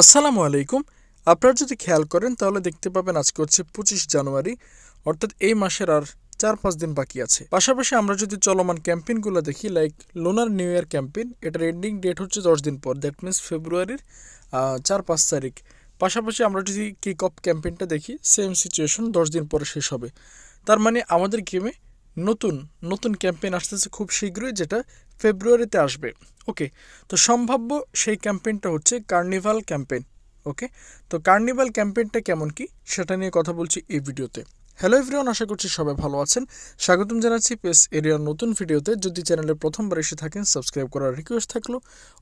আসসালামু আলাইকুম। আপনারা যদি খেয়াল করেন, তাহলে দেখতে পাবেন আজকে হচ্ছে পঁচিশ জানুয়ারি, অর্থাৎ এই মাসের আর চার পাঁচ দিন বাকি আছে। পাশাপাশি আমরা যদি চলমান ক্যাম্পেইনগুলো দেখি like lunar new year campaign, এটার এন্ডিং ডেট হচ্ছে দশ দিন পর দ্যাট মিনস ফেব্রুয়ারির চার পাঁচ তারিখ। পাশাপাশি আমরা যদি কিক অফ ক্যাম্পেইনটা দেখি সেম সিচুয়েশন দশ দিন পরে শেষ হবে। তার মানে আমাদের গেমে নতুন নতুন ক্যাম্পেইন আসতেছে খুব শীঘ্রই, যেটা ফেব্রুয়ারিতে আসবে। ওকে তো সম্ভাব্য সেই ক্যাম্পেইনটা হচ্ছে কার্নিভাল ক্যাম্পেইন ওকে তো কার্নিভাল ক্যাম্পেইনটা কেমন কি, সেটা নিয়ে কথা বলছি এই ভিডিওতে হ্যালো এভরিওয়ান আশা করছি সবাই ভালো আছেন। স্বাগতম জানাচ্ছি পেস এরিয়ার নতুন ভিডিওতে। যদি চ্যানেলে প্রথমবার এসে থাকেন সাবস্ক্রাইব করার রিকোয়েস্ট থাকল।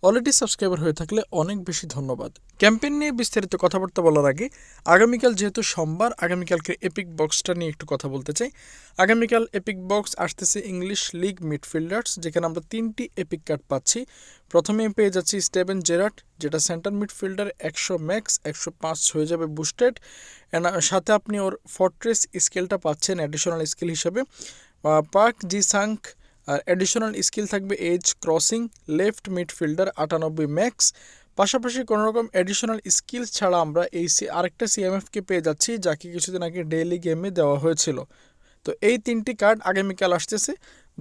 অলরেডি সাবস্ক্রাইবার হয়ে থাকলে অনেক বেশি ধন্যবাদ। ক্যাম্পেইন নিয়ে বিস্তারিত কথাবার্তা বলার আগে, আগামীকাল যেহেতু সোমবার, আগামীকালকে এপিক বক্সটা নিয়ে একটু কথা বলতে চাই। আগামীকাল এপিক বক্স আসতেছে ইংলিশ লিগ মিডফিল্ডার্স যেখানে আমরা তিনটি এপিক কার্ড পাচ্ছি। প্রথমে পেয়ে যাচ্ছি স্টেভেন জেরাট যেটা সেন্টার মিডফিল্ডার একশো ম্যাক্স, একশো পাঁচ হয়ে যাবে বুস্টেড। সাথে আপনি ওর ফর্ট্রেস স্কেলটা পাচ্ছেন অ্যাডিশনাল স্কিল হিসেবে। পার্ক জি সাংক আর অ্যাডিশনাল স্কিল থাকবে এজ ক্রসিং, লেফট মিডফিল্ডার আটানব্বই ম্যাক্স। পাশাপাশি কোনো রকম অ্যাডিশনাল স্কিল ছাড়া আমরা এই সি, আরেকটা সিএমএফকে পেয়ে যাচ্ছি, যাকে কিছুদিন আগে ডেইলি গেমে দেওয়া হয়েছিল। তো এই তিনটি কার্ড আগামীকাল আসতেছে।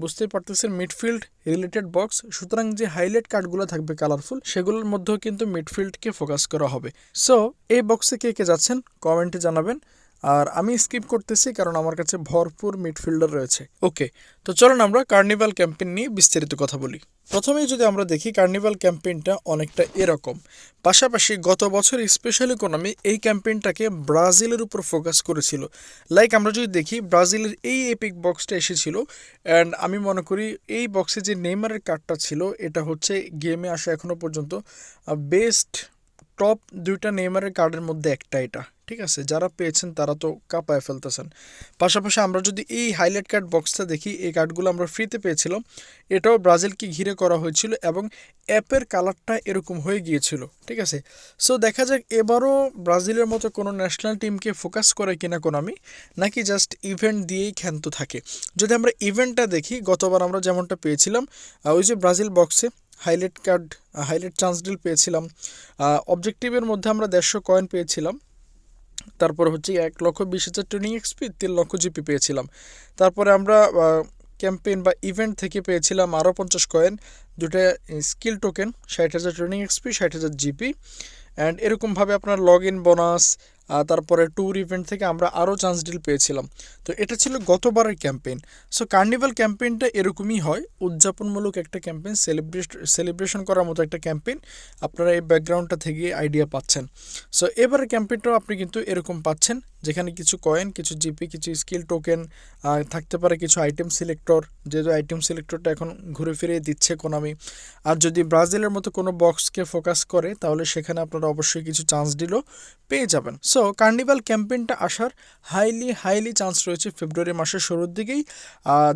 বুঝতেই পারতেছেন মিডফিল্ড রিলেটেড বক্স সুতরাং যে হাইলাইট কার্ডগুলো থাকবে কালারফুল সেগুলোর মধ্যেও কিন্তু মিডফিল্ডকে ফোকাস করা হবে। সো এই বক্সে কে কে যাচ্ছেন? কমেন্টে জানাবেন। আর আমি স্কিপ করতেছি কারণ আমার কাছে ভরপুর মিডফিল্ডার রয়েছে। ওকে তো চলুন আমরা কার্নিভাল ক্যাম্পেইন নিয়ে বিস্তারিত কথা বলি। প্রথমেই যদি আমরা দেখি কার্নিভাল ক্যাম্পেইনটা অনেকটা এরকম। পাশাপাশি গত বছর স্পেশাল ইকোনমি এই ক্যাম্পেইনটাকে ব্রাজিলের উপর ফোকাস করেছিল। লাইক আমরা যদি দেখি, ব্রাজিলের এই এপিক বক্সটা এসেছিল অ্যান্ড আমি মনে করি এই বক্সে যে নেইমারের কার্ডটা ছিল, এটা হচ্ছে গেমে আসা এখনও পর্যন্ত বেস্ট টপ দুইটা নেইমারের কার্ডের মধ্যে একটা এটা, ঠিক আছে? যারা পেয়েছেন তারা তো কাঁপায় ফেলতেছেন। পাশাপাশি আমরা যদি এই হাইলাইট কার্ড বক্সটা দেখি, এই কার্ডগুলো আমরা ফ্রিতে পেয়েছিলাম। এটাও ব্রাজিলকে ঘিরে করা হয়েছিল এবং অ্যাপের কালারটা এরকম হয়ে গিয়েছিল, ঠিক আছে? সো দেখা যাক এবারও ব্রাজিলের মতো কোনো ন্যাশনাল টিমকে ফোকাস করে কিনা কোনামি নাকি জাস্ট ইভেন্ট দিয়েই ক্ষান্ত থাকে। যদি আমরা ইভেন্টটা দেখি, গতবার আমরা যেমনটা পেয়েছিলাম ওই যে ব্রাজিল বক্সে highlight card highlight chance deal পেয়েছিলাম। অবজেক্টিভের মধ্যে আমরা দেড়শো কয়েন পেয়েছিলাম। তারপর হচ্ছে এক লক্ষ বিশ হাজার ট্রেনিং এক্সপি তিন লক্ষ জিপি পেয়েছিলাম। তারপরে আমরা ক্যাম্পেইন বা ইভেন্ট থেকে পেয়েছিলাম আরও পঞ্চাশ কয়েন দুটো স্কিল টোকেন ষাট হাজার ট্রেনিং এক্সপি ষাট হাজার জিপি অ্যান্ড এরকমভাবে আপনার লগ ইন বোনাস তারপরে ট্যুর ইভেন্ট থেকে আমরা আরও চান্স ডিল পেয়েছিলাম। তো এটা ছিল গতবারের ক্যাম্পেইন সো কার্নিভাল ক্যাম্পেইনটা এরকমই হয়। উদযাপনমূলক একটা ক্যাম্পেইন সেলিব্রেট সেলিব্রেশন করার মতো একটা ক্যাম্পেইন আপনারা এই ব্যাকগ্রাউন্ডটা থেকে আইডিয়া পাচ্ছেন। সো এবারের ক্যাম্পেইনটাও আপনি কিন্তু এরকম পাচ্ছেন। যেখানে কিছু কয়েন কিছু জিপি কিছু স্কিল টোকেন থাকতে পারে কিছু আইটেম সিলেক্টর যেহেতু আইটেম সিলেক্টরটা এখন ঘুরে ফিরে দিচ্ছে কোনামি আর যদি ব্রাজিলের মতো কোনো বক্সকে ফোকাস করে, তাহলে সেখানে আপনারা অবশ্যই কিছু চান্স দিলও পেয়ে যাবেন। সো কার্নিভাল ক্যাম্পেইনটা আসার হাইলি হাইলি চান্স রয়েছে ফেব্রুয়ারি মাসের শুরুর দিকেই।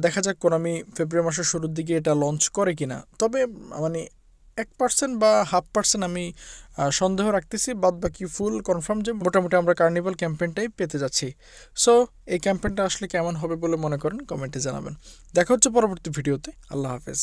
দেখা যাক কোনামি ফেব্রুয়ারি মাসের শুরুর দিকে এটা লঞ্চ করে কিনা। তবে মানে এক পার্সেন্ট বা হাফ পার্সেন্ট আমি সন্দেহ রাখতেছি বাদ বাকি ফুল কনফার্ম যে মোটামুটি আমরা কার্নিভাল ক্যাম্পেনটাই পেতে যাচ্ছি। সো এই ক্যাম্পেনটা আসলে কেমন হবে বলে মনে করেন কমেন্টে জানাবেন। দেখা হচ্ছে পরবর্তী ভিডিওতে আল্লাহ হাফেজ।